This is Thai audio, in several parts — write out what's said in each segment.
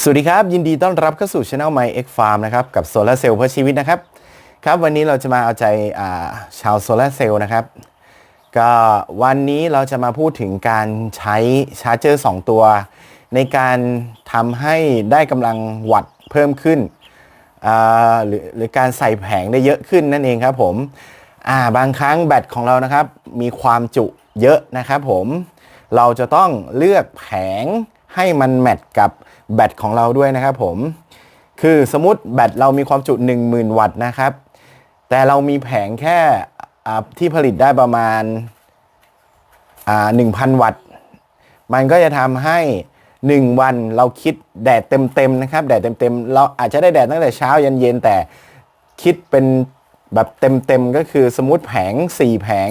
สวัสดีครับ ยินดีต้อนรับเข้าสู่ช anel My X Farm นะครับ กับโซลาเซลล์เพื่อชีวิตนะครับ ครับวันนี้เราจะมาเอาใจาชาวโซลาเซลล์นะครับ ก็วันนี้เราจะมาพูดถึงการใช้ชาร์จเจอร์ 2 ตัว ในการทำให้ได้กำลังวัตต์เพิ่มขึ้นหรือหรือการใส่แผงได้เยอะขึ้นนั่นเองครับผมาบางครั้งแบตของเรานะครับ มีความจุเยอะนะครับผมเราจะต้องเลือกแผง ให้มันแมทกับแบตของเราด้วยนะครับผม คือสมมติแบตเรามีความจุ 10,000 วัตต์นะครับ แต่เรามีแผงแค่ที่ผลิตได้ประมาณอ่า1,000วัตต์ มันก็จะทำให้ 1 วันเราคิดแดดเต็มๆนะครับ แดดเต็มๆ เราอาจจะได้แดดตั้งแต่เช้ายันเย็นแต่คิดเป็นแบบเต็มๆ ก็คือสมมติแผง 4 แผง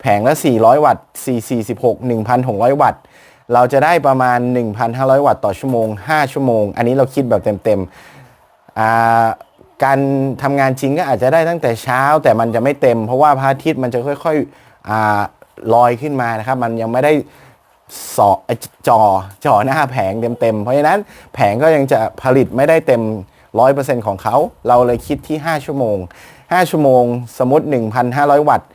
แผงละ 400 วัตต์ 4 46 1,600 วัตต์ เราจะได้ประมาณ 1,500 วัตต์ต่อชั่วโมง 5 ชั่วโมง อันนี้เราคิดแบบเต็มๆการทำงานจริงก็อาจจะได้ตั้งแต่เช้า แต่มันจะไม่เต็ม เพราะว่าพระอาทิตย์มันจะค่อยๆอาลอยขึ้นมานะครับ มันยังไม่ได้จ่อจอจอหน้าแผงเต็มๆ เพราะฉะนั้นแผงก็ยังจะผลิตไม่ได้เต็ม 100%ของเขา เราเลยคิดที่ 5 ชั่วโมง 5 ชั่วโมง สมมติ 1,500 วัตต์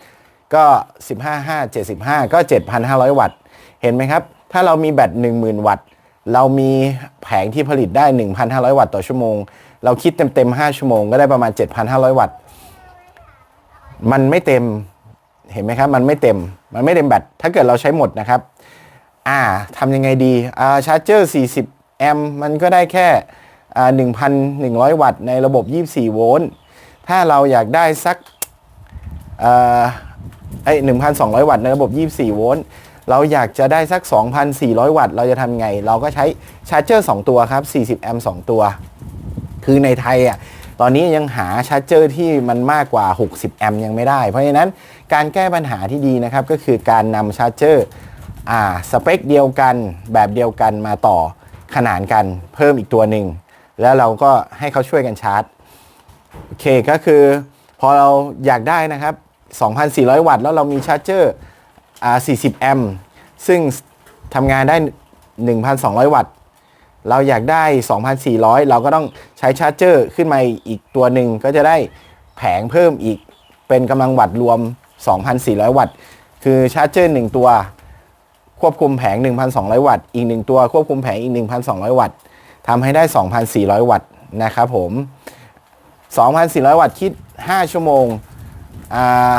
ก็ 15 5 75 ก็ 7,500 วัตต์ เห็นไหมครับ ถ้าเรามีแบต10,000 วัตต์ เรามีแผงที่ผลิตได้ 1,500 วัตต์ต่อชั่วโมง เราคิดเต็มๆ 5 ชั่วโมงก็ได้ประมาณ 7,500 วัตต์ มันไม่เต็ม เห็นไหมครับ มันไม่เต็ม มันไม่เต็มแบต ถ้าเกิดเราใช้หมดนะครับ อ่าทำยังไงดี อ่า ชาร์จเจอร์ 40 แอมป์มันก็ได้แค่อ่า1,100 วัตต์ ในระบบ 24 โวลต์ ถ้าเราอยากได้สักอ่อไอ้1,200 วัตต์ในระบบ 24 โวลต์ เราอยากจะได้สัก 2,400 วัตต์ เราจะทำไง เราก็ใช้ชาร์จเจอร์ 2 ตัวครับ 40 แอมป์ 2 ตัว คือในไทยอะ ตอนนี้ยังหาชาร์จเจอร์ที่มันมากกว่า 60 แอมป์ยังไม่ได้ เพราะฉะนั้นการแก้ปัญหาที่ดีนะครับ ก็คือการนำชาร์จเจอร์อ่าสเปคเดียวกัน แบบเดียวกันมาต่อขนานกันเพิ่มอีกตัวหนึ่ง แล้วเราก็ให้เขาช่วยกันชาร์จ โอเคก็คือพอเราอยากได้นะครับ 2,400 วัตต์ แล้วเรามีชาร์จเจอร์ 40 แอมป์ซึ่งทำงานได้ 1,200 วัตต์ เราอยากได้ 2,400 เราก็ต้องใช้ชาร์จเจอร์ขึ้นมาอีกตัวหนึ่งก็จะได้แผงเพิ่มอีกเป็นกำลังวัตต์รวม 2,400 วัตต์ คือชาร์จเจอร์ 1 ตัว ควบคุมแผง 1,200 วัตต์ อีก 1 ตัวควบคุมแผงอีก 1,200 วัตต์ทำให้ได้ 2,400 วัตต์นะครับผม 2,400 วัตต์คิด 5 ชั่วโมง อ่า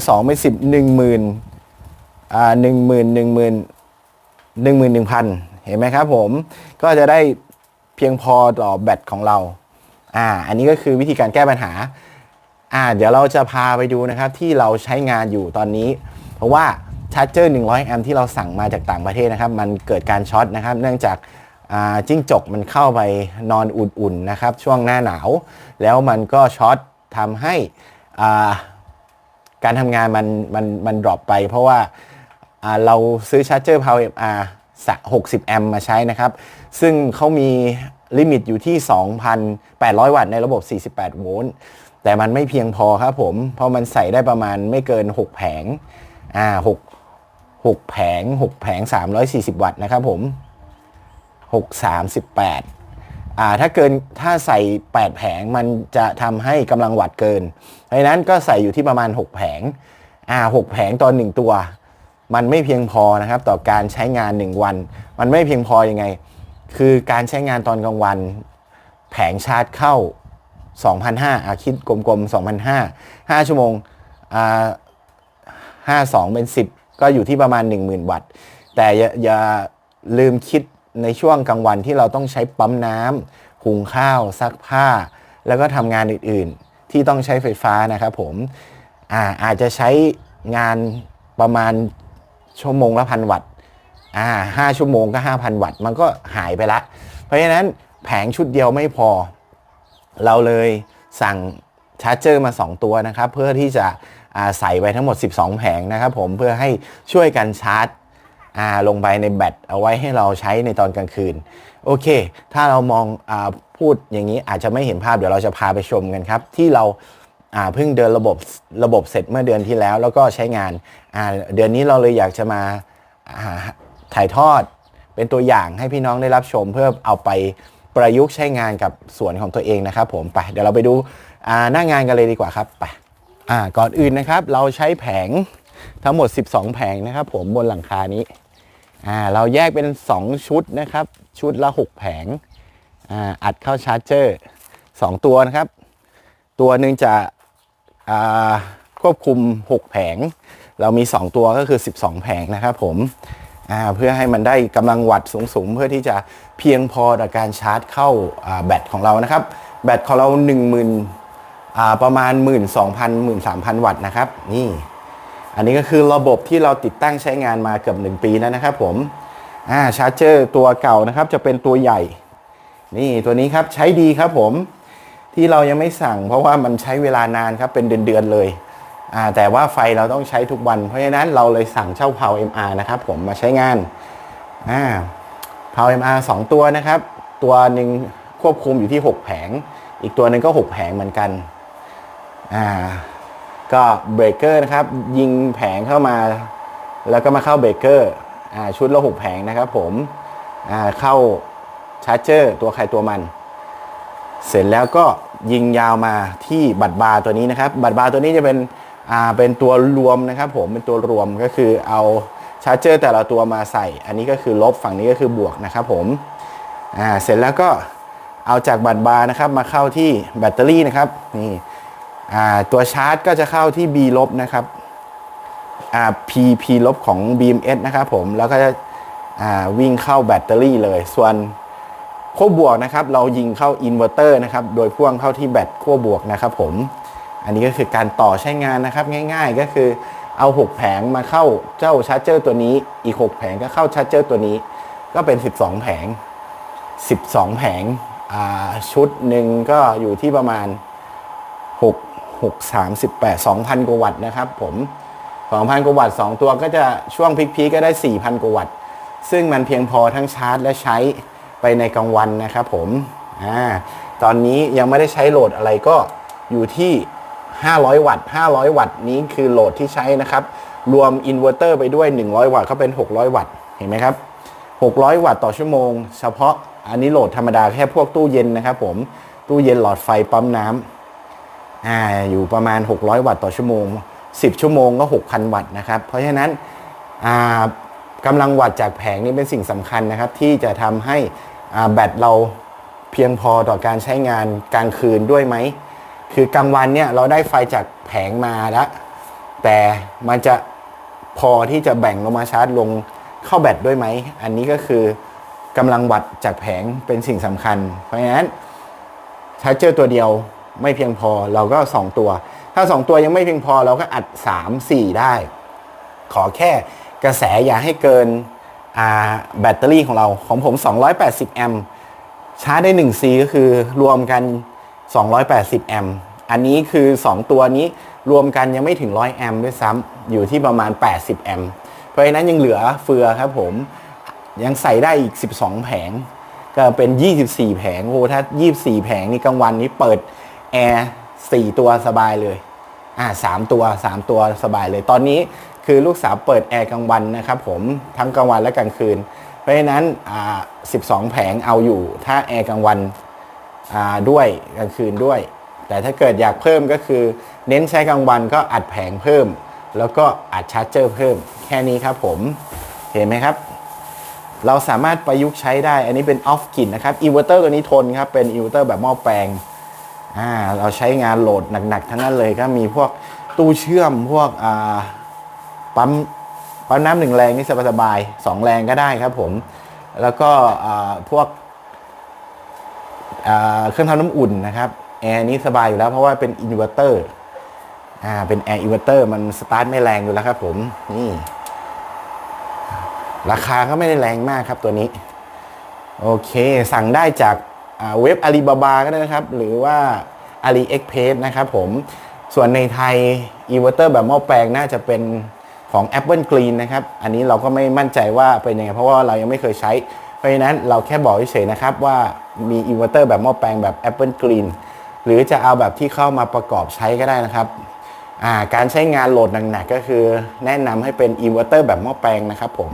52เป็น10 10,000 อ่า10,000 10,000 11,000เห็นไหมครับผมก็จะได้เพียงพอต่อแบตของเราอ่าอันนี้ก็คือวิธีการแก้ปัญหาอ่าเดี๋ยวเราจะพาไปดูนะครับที่เราใช้งานอยู่ตอนนี้ เพราะว่าชาร์จเจอร์100 แอมป์ที่เราสั่งมาจากต่างประเทศนะครับ มันเกิดการช็อตนะครับ เนื่องจากจิ้งจกมันเข้าไปนอนอุ่นๆนะครับ ช่วงหน้าหนาว แล้วมันก็ช็อตทำให้การทำงานมันมันมันดรอปไป เพราะว่า เราซื้อชาร์จเจอร์ Power MR สัก60 แอมป์มาใช้นะครับ ซึ่งเขามีลิมิตอยู่ที่ 2,800 วัตต์ในระบบ 48 โวลต์ แต่มันไม่เพียงพอครับผม เพราะมันใส่ได้ประมาณไม่เกิน 6 แผง อ่า 6 6 แผง 6 แผง 340 วัตต์นะครับผม 6 38 อ่า ถ้าเกิน ถ้าใส่ 8 แผง มันจะทำให้กำลังวัตต์เกิน เพราะฉะนั้นก็ใส่อยู่ที่ประมาณ 6 แผง อ่า 6 แผงตอน 1 ตัว มันไม่เพียงพอนะครับต่อการใช้งาน 1 วัน มันไม่เพียงพอยังไง คือการใช้งานตอนกลางวัน แผงชาร์จเข้า 2,500อาคิดกลมๆ2,500 5 ชั่วโมงอ่า52เป็น 10 ก็อยู่ที่ประมาณ 10,000 วัตต์ แต่อย่าอย่าลืมคิดในช่วงกลางวันที่เราต้องใช้ปั๊มน้ำหุงข้าว ซักผ้า แล้วก็ทำงานอื่นๆ ที่ต้องใช้ไฟฟ้านะครับผมอ่าอาจจะใช้งานประมาณ ชั่วโมงละพันวัตต์อ่าห้าชั่วโมงก็5,000วัตต์มันก็หายไปละ เพราะฉะนั้นแผงชุดเดียวไม่พอ เราเลยสั่งชาร์จเจอร์มา 2 ตัวนะครับ เพื่อที่จะใส่ไว้ทั้งหมด 12 แผงนะครับผมเพื่อให้ช่วยกันชาร์จลงไปในแบตเอาไว้ให้เราใช้ในตอนกลางคืน โอเค ถ้าเรามองอพูดอย่างนี้อาจจะไม่เห็นภาพเดี๋ยวเราจะพาไปชมกันครับ ที่เรา เพิ่งเดินระบบระบบเสร็จเมื่อเดือนที่แล้ว แล้วก็ใช้งานเดือนนี้เราเลยอยากจะมาาถ่ายทอดเป็นตัวอย่างให้พี่น้องได้รับชม เพื่อเอาไปประยุกต์ใช้งานกับสวนของตัวเองนะครับ ผมไปเดี๋ยวเราไปดูหน้างงานกันเลยดีกว่าครับไปก่อนอื่นนะครับ เราใช้แผงทั้งหมด 12 แผงนะครับ ผมบนหลังคานี้เราแยกเป็น 2 ชุดนะครับ ชุดละ 6 แผงออัดเข้าชาร์จเจอร์ 2 ตัวนะครับ ตัวหนึ่งจะ ควบคุม 6 แผง เรามี 2 ตัวก็คือ 12 แผงนะครับผมเพื่อให้มันได้กำลังวัตต์สูงๆ เพื่อที่จะเพียงพอต่อการชาร์จเข้าแบตของเรานะครับ แบตของเรา 10,000ประมาณ 12,000 13,000 วัตต์นะครับนี่อันนี้ก็คือระบบที่เราติดตั้งใช้งานมาเกือบ 1 ปีแล้วนะครับผมชาร์จเจอร์ตัวเก่านะครับจะเป็นตัวใหญ่ นี่ตัวนี้ครับใช้ดีครับผม ที่เรายังไม่สั่ง เพราะว่ามันใช้เวลานานครับเป็นเดือนๆเลยแต่ว่าไฟเราต้องใช้ทุกวัน เพราะฉะนั้นเราเลยสั่งเช่า Power MR นะครับผมมาใช้งานอ่า MR 2 ตัวนะครับ ตัวหนึ่งควบคุมอยู่ที่ 6 แผง อีกตัวหนึ่งก็ 6 แผงเหมือนกันก็เบรกเกอร์นะครับ ยิงแผงเข้ามา แล้วก็มาเข้าเบรกเกอร์ชุดละ 6 แผงนะครับผมเข้าชาร์จเจอร์ตัวใครตัวมัน เสร็จแล้วก็ยิงยาวมาที่บัตรบาร์ตัวนี้นะครับ บัตรบาร์ตัวนี้จะเป็นอ่าเป็นตัวรวมนะครับ ผมเป็นตัวรวมก็คือเอาชาร์จเจอร์แต่ละตัวมาใส่ อันนี้ก็คือลบฝั่งนี้ก็คือบวกนะครับผมอ่าเสร็จแล้วก็เอาจากบัตรบาร์นะครับมาเข้าที่แบตเตอรี่นะครับนี่อ่าตัวชาร์จก็จะเข้าที่ B ลบนะครับอ่า P P ลบของ BMS นะครับผมแล้วก็จะอ่าวิ่งเข้าแบตเตอรี่เลยส่วน ขั้วบวกนะครับเรายิงเข้าอินเวอร์เตอร์นะครับโดยพ่วงเข้าที่แบตขั้วบวกนะครับผม อันนี้ก็คือการต่อใช้งานนะครับง่ายๆก็คือเอา 6 แผงมาเข้าเจ้าชาร์จเจอร์ตัวนี้อีก 6 แผงก็เข้าชาร์จเจอร์ตัวนี้ ก็เป็น 12 แผง 12 แผงชุดหนึ่งก็อยู่ที่ประมาณ 6 6 38 2,000 กว่าวัตต์นะครับผม 2,000 กว่าวัตต์ 2 ตัวก็จะช่วงพีคๆก็ได้ 4,000 กว่าวัตต์ ซึ่งมันเพียงพอทั้งชาร์จและใช้ ไปในกลางวันนะครับผมอ่าตอนนี้ยังไม่ได้ใช้โหลดอะไรก็อยู่ที่ 500 วัตต์ 500 วัตต์นี้คือโหลดที่ใช้นะครับ รวมอินเวอร์เตอร์ไปด้วย 100 วัตต์ก็เป็น 600 วัตต์ เห็นไหมครับ 600 วัตต์ต่อชั่วโมง เฉพาะอันนี้โหลดธรรมดาแค่พวกตู้เย็นนะครับผม ตู้เย็นหลอดไฟปั๊มน้ำอ่าอยู่ประมาณ 600 วัตต์ต่อชั่วโมง 10 ชั่วโมงก็ 6,000 วัตต์นะครับ เพราะฉะนั้นอ่ากำลังวัตต์จากแผงนี่เป็นสิ่งสำคัญนะครับ ที่จะทำให้ แบตเราเพียงพอต่อการใช้งานกลางคืนด้วยไหม คือกลางวันเนี่ยเราได้ไฟจากแผงมาแล้ว แต่มันจะพอที่จะแบ่งลงมาชาร์จลงเข้าแบตด้วยไหม อันนี้ก็คือกำลังวัตต์จากแผงเป็นสิ่งสำคัญ เพราะฉะนั้นชาร์จเจอร์ตัวเดียวไม่เพียงพอเราก็ 2 ตัว ถ้า 2 ตัวยังไม่เพียงพอเราก็อัด 3 4 ได้ ขอแค่กระแสอย่าให้เกิน แบตเตอรี่ของเราของผม 280 แอมป์ชาร์จได้ 1C ก็คือรวมกัน 280 แอมป์อันนี้คือ 2 ตัวนี้รวมกันยังไม่ถึง 100 แอมป์ด้วยซ้ำอยู่ที่ประมาณ 80 แอมป์เพราะฉะนั้นยังเหลือเฟือครับผมยังใส่ได้อีก 12 แผง ก็เป็น 24 แผงโอ้ถ้า 24 แผงนี่กลางวันนี้เปิดแอร์4ตัวสบายเลยอ่า3ตัว 3 ตัวสบายเลยตอนนี้ คือลูกสาวเปิดแอร์กลางวันนะครับผมทั้งกลางวันและกลางคืน เพราะฉะนั้นอ่า12 แผงเอาอยู่ ถ้าแอร์กลางวันอ่าด้วยกลางคืนด้วย แต่ถ้าเกิดอยากเพิ่มก็คือ เน้นใช้กลางวันก็อัดแผงเพิ่ม แล้วก็อัดชาร์จเจอร์เพิ่ม แค่นี้ครับผมเห็นไหมครับ เราสามารถประยุกต์ใช้ได้ อันนี้เป็นออฟกินนะครับอินเวอร์เตอร์ตัวนี้ทนครับเป็นอินเวอร์เตอร์แบบหม้อแปลงอ่าเราใช้งานโหลดหนักๆ ทั้งนั้นเลยก็มีพวกตู้เชื่อมพวกอ่า ปั๊มปั๊มน้ำหนึ่งแรงนี่สบายๆสองแรงก็ได้ครับผม แล้วก็พวกเครื่องทำน้ำอุ่นนะครับแอร์นี้สบายอยู่แล้วเพราะว่าเป็นอินเวอร์เตอร์อ่าเป็นแอร์อินเวอร์เตอร์มันสตาร์ทไม่แรงอยู่แล้วครับผมนี่ราคาก็ไม่ได้แรงมากครับตัวนี้ โอเค สั่งได้จากเว็บอาลีบาบาก็ได้นะครับ หรือว่า AliExpress นะครับผม ส่วนในไทยอีเวอร์เตอร์แบบหม้อแปลงน่าจะเป็น ของ Apple Green นะครับ อันนี้เราก็ไม่มั่นใจว่าเป็นยังไง เพราะว่าเรายังไม่เคยใช้ เพราะฉะนั้นเราแค่บอกเฉยๆนะครับว่ามีอินเวอร์เตอร์แบบหม้อแปลงแบบ Apple Green หรือจะเอาแบบที่เข้ามาประกอบใช้ก็ได้นะครับาการใช้งานโหลดหนักๆก็คือ แนะนำให้เป็นอินเวอร์เตอร์แบบหม้อแปลงนะครับผม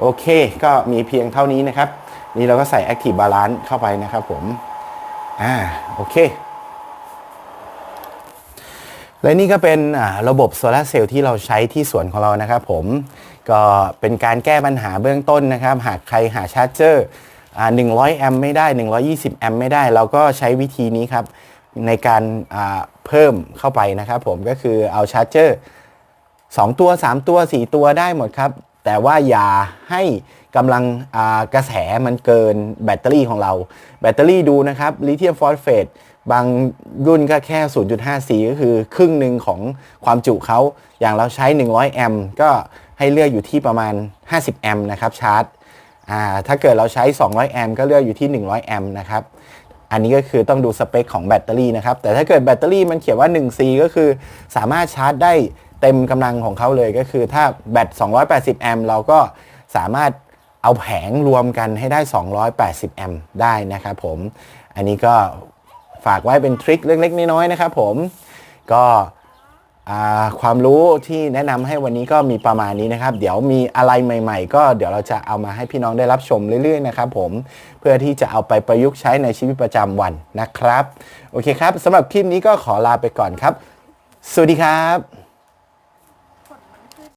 โอเค ก็มีเพียงเท่านี้นะครับ นี่เราก็ใส่ Active Balance เข้าไปนะครับผมอ่าโอเค และนี่ก็เป็นระบบโซลาเซลล์ที่เราใช้ที่สวนของเรานะครับผม ก็เป็นการแก้ปัญหาเบื้องต้นนะครับ หากใครหาชาร์จเจอร์100 แอมป์ไม่ได้ 120 แอมป์ไม่ได้ เราก็ใช้วิธีนี้ครับ ในการเพิ่มเข้าไปนะครับผมก็คือเอาชาร์จเจอร์2ตัว 3 ตัว 4 ตัวได้หมดครับ แต่ว่าอย่าให้กำลังกระแสมันเกินแบตเตอรี่ของเรา แบตเตอรี่ดูนะครับลิเธียมฟอสเฟต บางรุ่นก็แค่ 0.54ก็คือครึ่งหนึ่งของความจุเขา อย่างเราใช้ 100 แอมป์ก็ให้เลือกอยู่ที่ประมาณ 50 แอมป์นะครับชาร์จถ้าเกิดเราใช้ 200 แอมป์ก็เลือกอยู่ที่ 100 แอมป์นะครับ อันนี้ก็คือต้องดูสเปคของแบตเตอรี่นะครับ แต่ถ้าเกิดแบตเตอรี่มันเขียนว่า 1C ก็คือสามารถชาร์จได้เต็มกำลังของเขาเลยก็คือถ้าแบต 280 แอมป์เราก็สามารถเอาแผงรวมกันให้ได้ 280 แอมป์ได้นะครับผม อันนี้ก็ ฝากไว้เป็นทริคเล็กๆน้อยๆนะครับผมก็ความรู้ที่แนะนำให้วันนี้ก็มีประมาณนี้นะครับ เดี๋ยวมีอะไรใหม่ ๆ ก็เดี๋ยวเราจะเอามาให้พี่น้องได้รับชมเรื่อยๆนะครับผมเพื่อที่จะเอาไปประยุกต์ใช้ในชีวิตประจำวันนะครับ โอเคครับสำหรับคลิปนี้ก็ขอลาไปก่อนครับ สวัสดีครับ